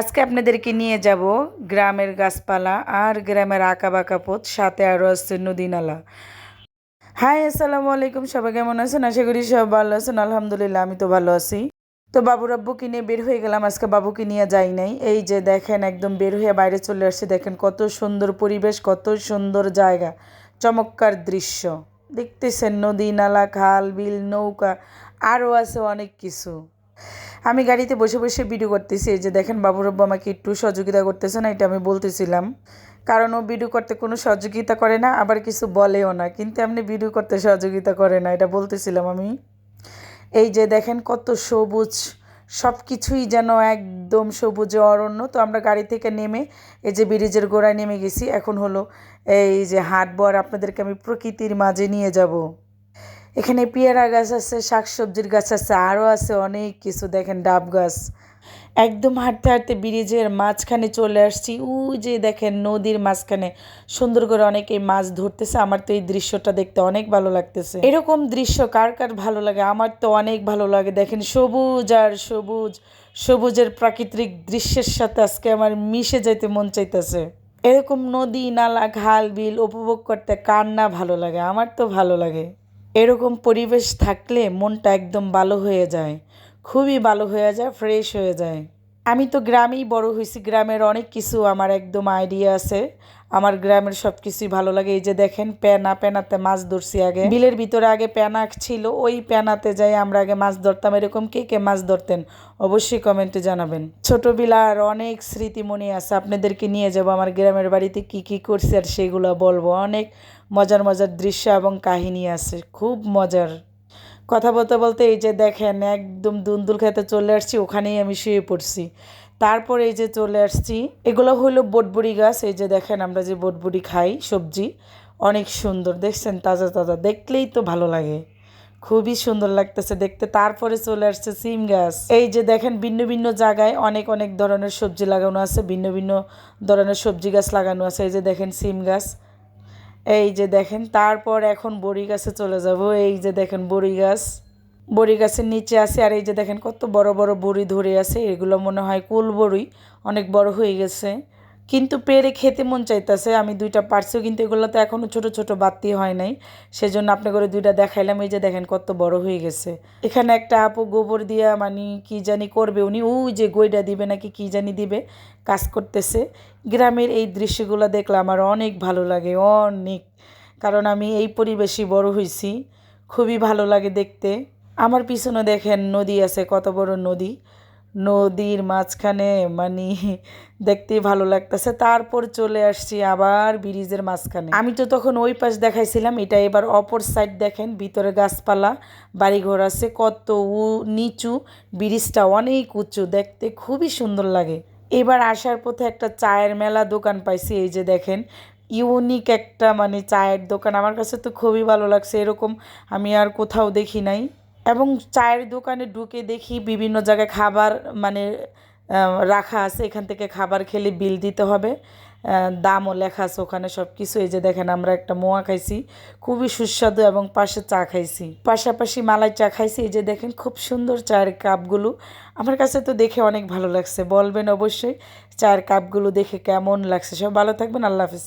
আজকে আপনাদেরকে নিয়ে যাব গ্রামের গাছপালা আর গ্রামের আঁকা বাঁকা পথ, সাথে আরও আছে নদী নালা হাই, আসসালামু আলাইকুম, সবাই কেমন আছেন? আশা করি সব ভালো আছেন, আলহামদুলিল্লাহ, আমি তো ভালো আছি। তো বাবুর আব্বুকে নিয়ে বের হয়ে গেলাম? আজকে বাবুকে নিয়ে যাই নাই। এই যে দেখেন, একদম বের হয়ে বাইরে চলে আসছে। দেখেন কত সুন্দর পরিবেশ, কত সুন্দর জায়গা, চমৎকার দৃশ্য। দেখতেছেন নদী নালা খাল, বিল, নৌকা আরও আছে অনেক কিছু। আমি গাড়িতে বসে বসে ভিডিও করতেছি, এই যে দেখেন বাবুর আব্বু আমাকে একটু সহযোগিতা করতেছে না, এটা আমি বলতেছিলাম। কারণ ও ভিডিও করতে কোনো সহযোগিতা করে না, আবার কিছু বলেও না, কিন্তু এমনি ভিডিও করতে সহযোগিতা করে না, এটা বলতেছিলাম আমি। এই যে দেখেন কত সবুজ সব কিছুই যেন একদম সবুজে অরণ্য। তো আমরা গাড়ি থেকে নেমে, এই যে ব্রিজের গোড়ায় নেমে গেছি, এখন হলো এই যে হাটবো আর আপনাদেরকে আমি প্রকৃতির মাঝে নিয়ে যাব। এখানে পেয়ারা গাছ আছে, শাকসবজির গাছ আছে আরও আছে অনেক কিছু। দেখেন ডাব গাছ। একদম হাঁটতে হাঁটতে ব্রিজের মাঝখানে চলে আসছি। ওই যে দেখেন নদীর মাঝখানে। সুন্দর করে অনেকে মাছ ধরতেছে। আমার তো এই দৃশ্যটা দেখতে অনেক ভালো লাগতেছে। এরকম দৃশ্য কার কার ভালো লাগে? আমার তো অনেক ভালো লাগে। দেখেন সবুজ আর সবুজ। সবুজের প্রাকৃতিক দৃশ্যের সাথে আজকে আমার মিশে যেতে মন চাইতেছে। এরকম নদী, নালা, খাল, বিল উপভোগ করতে কার না ভালো লাগে? আমার তো ভালো লাগে। এরকম পরিবেশ থাকলে মনটা একদম ভালো হয়ে যায়। খুবই ভালো হয়ে যায় ফ্রেশ হয়ে যায়। আমি তো গ্রামেই বড় হয়েছি, গ্রামের অনেক কিছু আমার একদম আইডিয়া আছে। আমার গ্রামের সব কিছুই ভালো লাগে। এই যে দেখেন প্যানা প্যানাতে মাছ ধরছি আগে। বিলের ভিতরে আগে পেনা ছিল, ওই প্যানাতে যাই আমরা আগে মাছ ধরতাম। এরকম কে কে মাছ ধরতেন, অবশ্যই কমেন্টে জানাবেন। ছোট বিলার অনেক স্মৃতি মনে আছে, আপনাদেরকে নিয়ে যাব। আমার গ্রামের বাড়িতে কি কি করছি আর সেগুলো বলব। অনেক মজার মজার দৃশ্য এবং কাহিনী আছে, খুব মজার। কথা বলতে বলতে এই যে দেখেন, একদম দুন্দুল খেতে চলে আসছি, ওখানেই আমি শুয়ে পড়ছি। তারপর এই যে চলে আসছি, এগুলো হলো বটবড়ি গাছ। এই যে দেখেন, আমরা যে বটবড়ি খাই, সবজি, অনেক সুন্দর। দেখছেন, তাজা তাজা, দেখলেই তো ভালো লাগে। খুবই সুন্দর লাগতেছে দেখতে। তারপরে চলে আসছে সিম গাছ। এই যে দেখেন, ভিন্ন ভিন্ন জায়গায় অনেক অনেক ধরনের সবজি লাগানো আছে, ভিন্ন ভিন্ন ধরনের সবজি গাছ লাগানো আছে। এই যে দেখেন, সিম গাছ। এই যে দেখেন, তারপর এখন বড়ি গাছে চলে যাব। এই যে দেখেন বড়ি গাছ। বড়ি গাছের নিচে আছে, আর এই যে দেখেন কত বড় বড় বড়ি ধরে আছে। এগুলো মনে হয় কুল বড়ি, অনেক বড় হয়ে গেছে। কিন্তু পেরে খেতে মন চাইতেছে। আমি দুইটা পারছিও কিন্তু এগুলো তো এখনও ছোট ছোট বাতি হয় নাই। সেজন্য আপনি করে দুইটা দেখাইলাম, এই যে দেখেন কত বড় হয়ে গেছে। এখানে একটা আপু গোবর দিয়া মানে কি জানি করবে, উনি ওই যে গইটা দিবে নাকি কি জানি দিবে, কাজ করতেছে। গ্রামের এই দৃশ্যগুলো দেখলে আমার অনেক ভালো লাগে, অনেক। কারণ আমি এই পরিবেশই বড় হয়েছি খুবই ভালো লাগে দেখতে। আমার পিছনে দেখেন নদী আছে, কত বড় নদী। নদীর মাঝখানে মানে দেখতেই ভালো লাগতেছে। তারপর চলে আসছি আবার ব্রিজের মাঝখানে। আমি তো তখন ওই পাশ দেখাইছিলাম, এটা এবার অপর সাইড দেখেন, ভিতরে গাছপালা, বাড়িঘর আছে, কত উ, নিচু, ব্রিজটা অনেক উঁচু, দেখতে খুবই সুন্দর লাগে। এবার আসার পথে একটা চায়ের মেলা দোকান পাইছি, এই যে দেখেন ইউনিক একটা মানে চায়ের দোকান। আমার কাছে তো খুবই ভালো লাগছে, এরকম আমি আর কোথাও দেখি নাই। এবং চায়ের দোকানে ঢুকে দেখি বিভিন্ন জায়গায় খাবার মানে রাখা আছে। এখান থেকে খাবার খেলে বিল দিতে হবে। দামও লেখা আছে ওখানে সব কিছু এই যে দেখেন, আমরা একটা মোয়া খাইছি। খুবই সুস্বাদু এবং পাশে চা খাইছি। পাশাপাশি মালাই চা খাইছি। এই যে দেখেন, খুব সুন্দর চায়ের কাপগুলো। আমার কাছে তো দেখে অনেক ভালো লাগছে। বলবেন অবশ্যই চায়ের কাপগুলো দেখে কেমন লাগছে। সব ভালো থাকবেন। আল্লাহ হাফিজ।